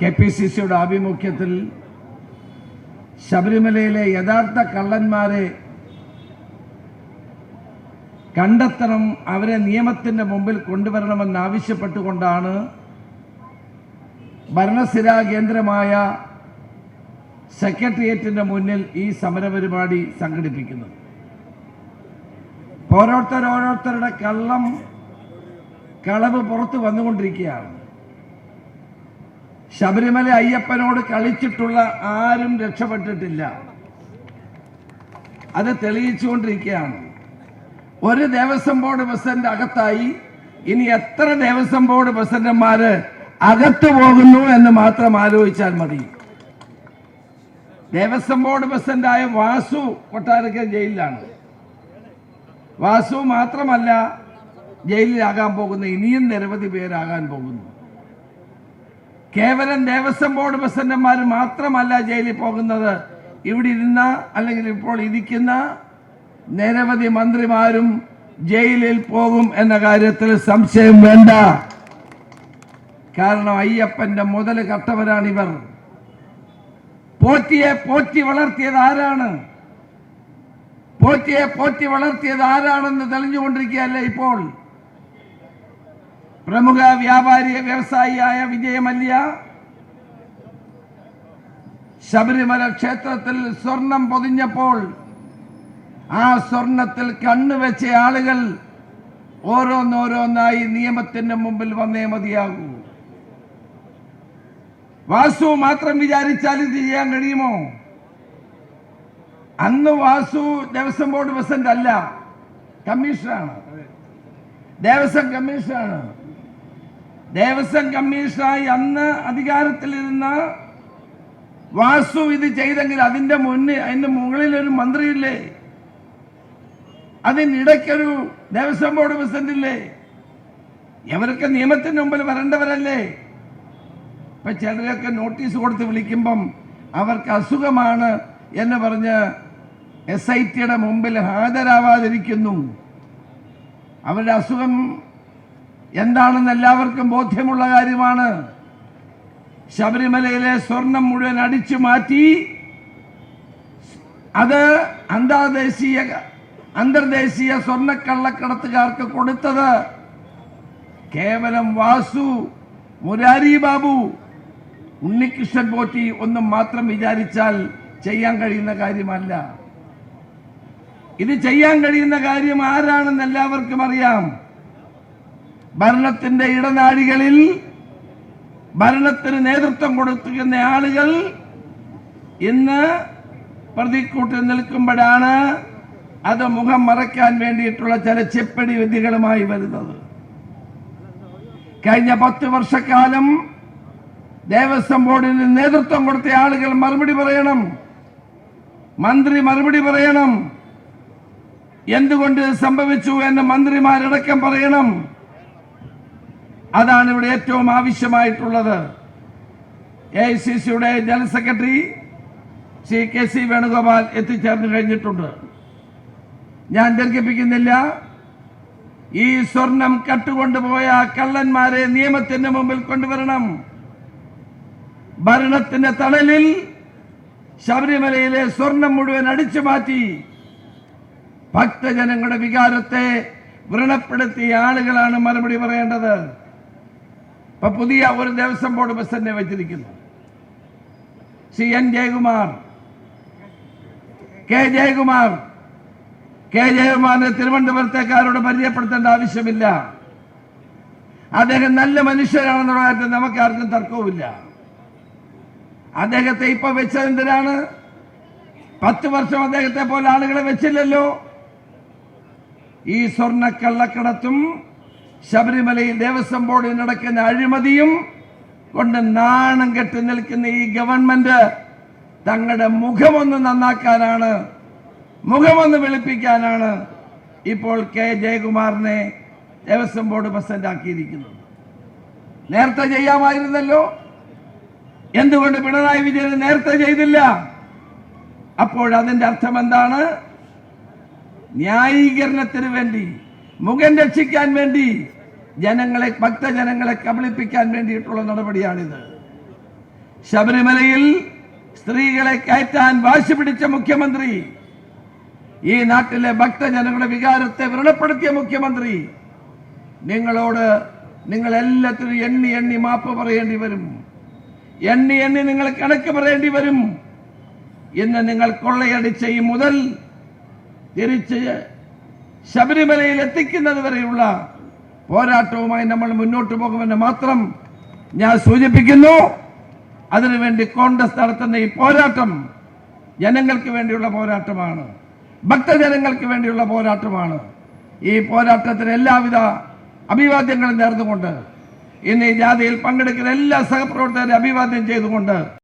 K P C സിയുടെ ആഭിമുഖ്യത്തിൽ ശബരിമലയിലെ യഥാർത്ഥ കള്ളന്മാരെ കണ്ടെത്തണം അവരെ നിയമത്തിന്റെ മുമ്പിൽ കൊണ്ടുവരണമെന്ന് ആവശ്യപ്പെട്ടുകൊണ്ടാണ് ഭരണസ്ഥിരാ കേന്ദ്രമായ സെക്രട്ടേറിയറ്റിന്റെ മുന്നിൽ ഈ സമരപരിപാടി സംഘടിപ്പിക്കുന്നത്. ഓരോരുത്തരോരോരുത്തരുടെ കള്ളം കളവ് പുറത്തു വന്നുകൊണ്ടിരിക്കുകയാണ്. ശബരിമല അയ്യപ്പനോട് കളിച്ചിട്ടുള്ള ആരും രക്ഷപ്പെട്ടിട്ടില്ല. അത് തെളിയിച്ചുകൊണ്ടിരിക്കുകയാണ്. ഒരു ദേവസ്വം ബോർഡ് പ്രസിഡന്റ് അകത്തായി. ഇനി എത്ര ദേവസ്വം ബോർഡ് പ്രസിഡന്റുമാര് അകത്തു പോകുന്നു എന്ന് മാത്രം ആലോചിച്ചാൽ മതി. ദേവസ്വം ബോർഡ് പ്രസിഡന്റായ വാസു കൊട്ടാരക്കൽ ജയിലിലാണ്. വാസു മാത്രമല്ല ജയിലിലാകാൻ പോകുന്ന ഇനിയും നിരവധി പേരാകാൻ പോകുന്നു. കേവലം ദേവസ്വം ബോർഡ് പ്രസിഡന്റുമാർ മാത്രമല്ല ജയിലിൽ പോകുന്നത്. ഇവിടെ ഇരുന്ന അല്ലെങ്കിൽ ഇപ്പോൾ ഇരിക്കുന്ന നിരവധി മന്ത്രിമാരും ജയിലിൽ പോകും എന്ന കാര്യത്തിൽ സംശയം വേണ്ട. കാരണം അയ്യപ്പന്റെ മുതൽ കട്ടവരാണിവർ പോറ്റിയെ പോറ്റി വളർത്തിയത് ആരാണ്? പോറ്റിയെ പോറ്റി വളർത്തിയത് ആരാണെന്ന് തെളിഞ്ഞുകൊണ്ടിരിക്കുകയല്ലേ ഇപ്പോൾ? പ്രമുഖ വ്യാപാരി വ്യവസായിയായ വിജയമല്യ ശബരിമല ക്ഷേത്രത്തിൽ സ്വർണം പൊതിഞ്ഞപ്പോൾ ആ സ്വർണത്തിൽ കണ്ണുവെച്ച ആളുകൾ ഓരോന്നോരോന്നായി നിയമത്തിന്റെ മുമ്പിൽ വന്നേ മതിയാകൂ. വാസു മാത്രം വിചാരിച്ചാൽ ഇത് ചെയ്യാൻ കഴിയുമോ? അന്ന് വാസു ദേവസ്വം ബോർഡ് പ്രസിഡന്റ് അല്ല കമ്മീഷണറാണ് ദേവസ്വം കമ്മീഷണറാണ് ദേവസ്വം കമ്മീഷണറായി അന്ന് അധികാരത്തിലിരുന്ന വാസു ഇത് ചെയ്തെങ്കിൽ അതിന്റെ മുന്നിൽ അതിന്റെ മുകളിൽ ഒരു മന്ത്രിയില്ലേ? അതിനിടയ്ക്കൊരു ദേവസ്വം ബോർഡ് പ്രസിഡന്റ് ഇല്ലേ ഇവരൊക്കെ നിയമത്തിന് മുമ്പിൽ വരേണ്ടവരല്ലേ? ഇപ്പൊ ചിലരൊക്കെ നോട്ടീസ് കൊടുത്ത് വിളിക്കുമ്പം അവർക്ക് അസുഖമാണ് എന്ന് പറഞ്ഞ് എസ് ഐ ടിയുടെ മുമ്പിൽ ഹാജരാവാതിരിക്കുന്നു. അവരുടെ അസുഖം എന്താണെന്ന് എല്ലാവർക്കും ബോധ്യമുള്ള കാര്യമാണ്. ശബരിമലയിലെ സ്വർണം മുഴുവൻ അടിച്ചു മാറ്റി അത് അന്താദേശീയ അന്തർദേശീയ സ്വർണക്കള്ളക്കടത്തുകാർക്ക് കൊടുത്തത് കേവലം വാസു മുരാരി ബാബു ഉണ്ണികൃഷ്ണൻ പോറ്റി ഒന്നും മാത്രം വിചാരിച്ചാൽ ചെയ്യാൻ കഴിയുന്ന കാര്യമല്ല. ഇത് ചെയ്യാൻ കഴിയുന്ന കാര്യം ആരാണെന്ന് എല്ലാവർക്കും അറിയാം. ഭരണത്തിന്റെ ഇടനാഴികളിൽ ഭരണത്തിന് നേതൃത്വം കൊടുത്തിരിക്കുന്ന ആളുകൾ ഇന്ന് പ്രതിക്കൂട്ടിൽ നിൽക്കുമ്പോഴാണ് അത് മുഖം മറയ്ക്കാൻ വേണ്ടിയിട്ടുള്ള ചില ചെപ്പടി വിധികളുമായി വരുന്നത്. കഴിഞ്ഞ പത്ത് വർഷക്കാലം ദേവസ്വം ബോർഡിന് നേതൃത്വം കൊടുത്ത ആളുകൾ മറുപടി പറയണം. മന്ത്രി മറുപടി പറയണം. എന്തുകൊണ്ട് സംഭവിച്ചു എന്ന് മന്ത്രിമാരടക്കം പറയണം. അതാണ് ഇവിടെ ഏറ്റവും ആവശ്യമായിട്ടുള്ളത്. എ ഐ സി സിയുടെ general secretary Shri K C Venugopal എത്തിച്ചേർന്ന് കഴിഞ്ഞിട്ടുണ്ട്. ഞാൻ ദീർഘിപ്പിക്കുന്നില്ല. ഈ സ്വർണം കട്ടുകൊണ്ടുപോയ കള്ളന്മാരെ നിയമത്തിന്റെ മുമ്പിൽ കൊണ്ടുവരണം. ഭരണത്തിന്റെ തണലിൽ ശബരിമലയിലെ സ്വർണം മുഴുവൻ അടിച്ചു മാറ്റി ഭക്തജനങ്ങളുടെ വികാരത്തെ വ്രണപ്പെടുത്തിയ ആളുകളാണ് മറുപടി പറയേണ്ടത്. ഇപ്പൊ പുതിയ ഒരു ദേവസ്വം ബോർഡ് പ്രസിഡന്റിനെ വെച്ചിരിക്കുന്നു. C N Jayakumar. K Jayakumar. K ജയകുമാറിനെ തിരുവനന്തപുരത്തേക്കാരോട് പരിചയപ്പെടുത്തേണ്ട ആവശ്യമില്ല. അദ്ദേഹം നല്ല മനുഷ്യരാണെന്നുള്ള കാര്യത്തിൽ നമുക്ക് ആർക്കും തർക്കവുമില്ല. അദ്ദേഹത്തെ ഇപ്പൊ വെച്ചതെന്തിനാണ് പത്ത് വർഷം അദ്ദേഹത്തെ പോലെ ആളുകളെ വെച്ചില്ലല്ലോ. ഈ സ്വർണ കള്ളക്കടത്തും ശബരിമലയിൽ ദേവസ്വം ബോർഡിൽ നടക്കുന്ന അഴിമതിയും കൊണ്ട് നാണം കെട്ടി നിൽക്കുന്ന ഈ ഗവൺമെന്റ് തങ്ങളുടെ മുഖമൊന്ന് നന്നാക്കാനാണ് മുഖമൊന്ന് വെളുപ്പിക്കാനാണ് ഇപ്പോൾ കെ ജയകുമാറിനെ ദേവസ്വം ബോർഡ് പ്രസിഡന്റ് ആക്കിയിരിക്കുന്നത് നേരത്തെ ചെയ്യാമായിരുന്നല്ലോ. എന്തുകൊണ്ട് പിണറായി വിജയൻ നേരത്തെ ചെയ്തില്ല? അപ്പോൾ അതിന്റെ അർത്ഥം എന്താണ് ന്യായീകരണത്തിന് വേണ്ടി മുഖം രക്ഷിക്കാൻ വേണ്ടി ജനങ്ങളെ ഭക്തജനങ്ങളെ കബളിപ്പിക്കാൻ വേണ്ടിയിട്ടുള്ള നടപടിയാണിത്. ശബരിമലയിൽ സ്ത്രീകളെ കയറ്റാൻ വാശി പിടിച്ച മുഖ്യമന്ത്രി ഈ നാട്ടിലെ ഭക്തജനങ്ങളുടെ വികാരത്തെ വ്രണപ്പെടുത്തിയ മുഖ്യമന്ത്രി നിങ്ങളോട് നിങ്ങൾ എല്ലാത്തിനും എണ്ണി എണ്ണി മാപ്പ് പറയേണ്ടി വരും. എണ്ണി എണ്ണി നിങ്ങൾ കണക്ക് പറയേണ്ടി വരും. ഇന്ന് നിങ്ങൾ കൊള്ളയടിച്ച ഈ മുതൽ തിരിച്ച് ശബരിമലയിൽ എത്തിക്കുന്നത് വരെയുള്ള പോരാട്ടവുമായി നമ്മൾ മുന്നോട്ട് പോകുമെന്ന് മാത്രം ഞാൻ സൂചിപ്പിക്കുന്നു. അതിനുവേണ്ടി കോൺഗ്രസ് നടത്തുന്ന ഈ പോരാട്ടം ജനങ്ങൾക്ക് വേണ്ടിയുള്ള പോരാട്ടമാണ്. ഭക്തജനങ്ങൾക്ക് വേണ്ടിയുള്ള പോരാട്ടമാണ്. ഈ പോരാട്ടത്തിന് എല്ലാവിധ അഭിവാദ്യങ്ങളും നേർന്നുകൊണ്ട് ഇന്ന് ഈ ജാഥയിൽ പങ്കെടുക്കുന്ന എല്ലാ സഹപ്രവർത്തകരെ അഭിവാദ്യം ചെയ്തുകൊണ്ട്